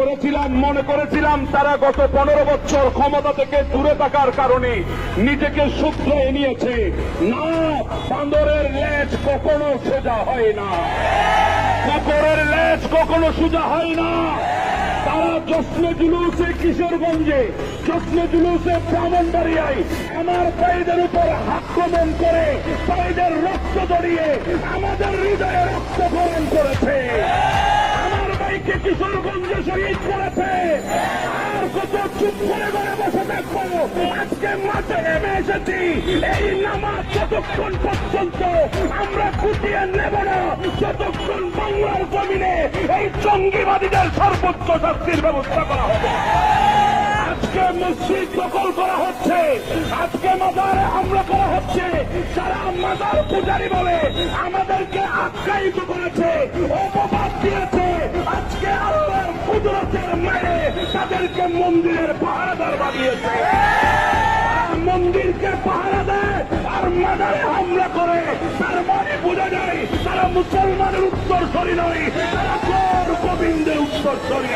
করেছিলাম, মনে করেছিলাম তারা গত পনেরো বছর ক্ষমতা থেকে দূরে থাকার কারণে নিজেকে শুধরে নিয়েছে। না, বান্দরের লেজ কখনো সোজা হয় না। কুকুরের লেজ কখনো সোজা হয় না। তারা জশ্নে জুলুসে কিশোরগঞ্জে জশ্নে জুলুসে ব্রাহ্মণবাড়িয়ায় আমার ভাইদের উপর আক্রমণ করে ভাইদের রক্ত জড়িয়ে আমাদের হৃদয়ে রক্তকরণ করেছে। ভাইকে কিশোরগঞ্জে শহীদ করেছে আর কত চুপ করে ঘরে বসে থাকব আজকে মাঠে নেমে এসেছি এই নামাজ যতক্ষণ পর্যন্ত আমরা কুটিয়ে নেব না যতক্ষণ বাংলার জমিনে এই জঙ্গিবাদীদের সর্বোচ্চ শাস্তির ব্যবস্থা করা হবে আজকে মসজিদ দখল করা হচ্ছে আজকে মাজারে হামলা করা হচ্ছে যারা মাজার পূজারি বলে আমাদেরকে আখ্যায়িত করেছে। কুদরতের মেরে তাদেরকে মন্দিরের পাহারাদার বানিয়েছে। মন্দিরকে পাহারা দেয় আর মাদারে হামলা করে, তার মানে বোঝা যায় তারা মুসলমানের উত্তর সরি নয়, তারা গোবিন্দের উত্তর সরি